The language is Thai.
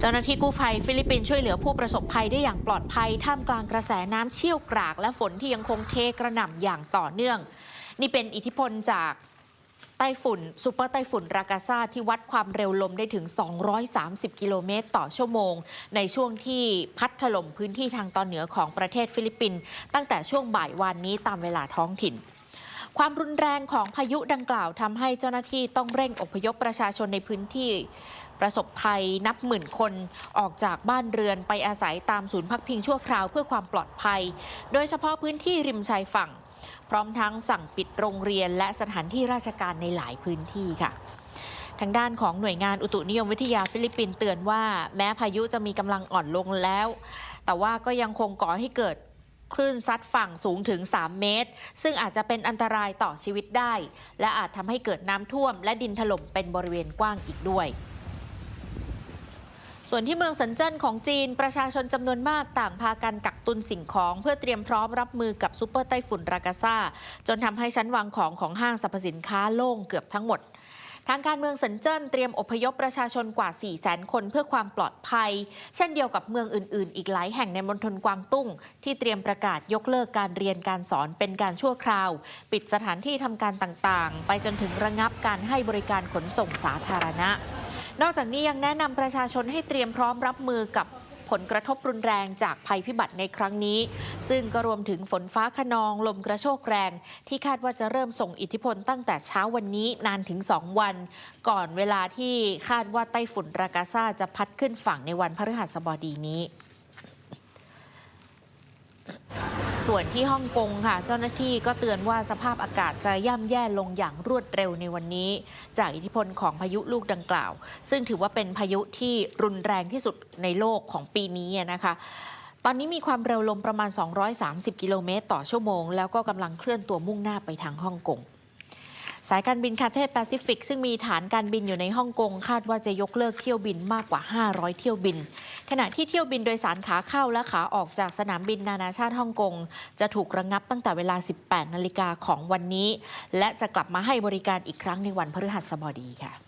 เจ้าหน้าที่กู้ภัยฟิลิปปินส์ช่วยเหลือผู้ประสบภัยได้อย่างปลอดภัย ท่ามกลางกระแสน้ำเชี่ยวกราก และฝนที่ยังคงเทกระหน่ำอย่างต่อเนื่อง นี่เป็นอิทธิพลจากไต้ฝุ่นซูเปอร์ไต้ฝุ่นรากาซาที่วัดความเร็วลมได้ถึง 230 กิโลเมตรต่อชั่วโมง ในช่วงที่พัดถล่มพื้นที่ทางตอนเหนือของประเทศฟิลิปปินส์ตั้งแต่ช่วงบ่ายวานนี้ตามเวลาท้องถิ่น ความรุนแรงของพายุดังกล่าวทำให้เจ้าหน้าที่ต้องเร่งอพยพประชาชนในพื้นที่ประสบภัยนับหมื่นคนออกจากบ้านเรือนไปอาศัยตามศูนย์พักพิงชั่วคราวเพื่อความปลอดภัย โดยเฉพาะพื้นที่ริมชายฝั่ง พร้อมทั้งสั่งปิดโรงเรียนและสถานที่ราชการในหลายพื้นที่ค่ะ ทางด้านของหน่วยงานอุตุนิยมวิทยาฟิลิปปินส์เตือนว่า แม้พายุจะมีกำลังอ่อนลงแล้ว แต่ว่าก็ยังคงก่อให้เกิด คลื่นซัดฝั่งสูงถึง 3 เมตร ซึ่งอาจจะเป็นอันตรายต่อชีวิตได้ และอาจทำให้เกิดน้ำท่วม และดินถล่มเป็นบริเวณกว้างอีกด้วยส่วนที่เมืองเซินเจิ้นของจีนประชาชนจำนวนมากต่างพากันกักตุนสิ่งของ เพื่อเตรียมพร้อมรับมือกับซูเปอร์ไต้ฝุ่นรากาซาจนทำให้ชั้นวางของของห้างสรรพสินค้าโล่งเกือบทั้งหมด ทางการเมืองเซินเจิ้นเตรียมอพยพประชาชนกว่า 4 0 0 0 0 0 คนเพื่อความปลอดภัย เช่นเดียวกับเมืองอื่น ๆ อีกหลายแห่งในมณฑลกวางตุ้ง ที่เตรียมประกาศยกเลิกการเรียนการสอนเป็นการชั่วคราว ปิดสถานที่ทำการต่าง ๆ ไปจนถึงระงับการให้บริการขนส่งสาธารณะ นอกจากนี้ยังแนะนำประชาชนให้เตรียมพร้อมรับมือกับ ผลกระทบรุนแรงจากภัยพิบัติในครั้งนี้ ซึ่งก็รวมถึงฝนฟ้าขนองลมกระโชกแรง ที่คาดว่าจะเริ่มส่งอิทธิพลตั้งแต่เช้าวันนี้นานถึง 2 วัน ก่อนเวลาที่คาดว่าไต้ฝุ่นรากาซาจะพัดขึ้นฝั่งในวันพฤหัสบดีนี้ ส่วนที่ฮ่องกงค่ะ เจ้าหน้าที่ก็เตือนว่าสภาพอากาศจะย่ำแย่ลงอย่างรวดเร็วในวันนี้ จากอิทธิพลของพายุลูกดังกล่าว ซึ่งถือว่าเป็นพายุที่รุนแรงที่สุดในโลกของปีนี้นะคะตอนนี้มีความเร็วลมประมาณ 230 กิโลเมตรต่อชั่วโมง แล้วก็กำลังเคลื่อนตัวมุ่งหน้าไปทางฮ่องกง สายการบินคาเทแปซิฟิกซึ่งมีฐานการบินอยู่ในฮ่องกงคาดว่าจะยกเลิกเที่ยวบินมากกว่า 500 เที่ยวบิน ขณะที่เที่ยวบินโดยสารขาเข้าและขาออกจากสนามบินนานาชาติฮ่องกงจะถูกระงงับตั้งแต่เวลา 18 นาฬิกาของวันนี้ และจะกลับมาให้บริการอีกครั้งในวันพฤหัสบดีค่ะ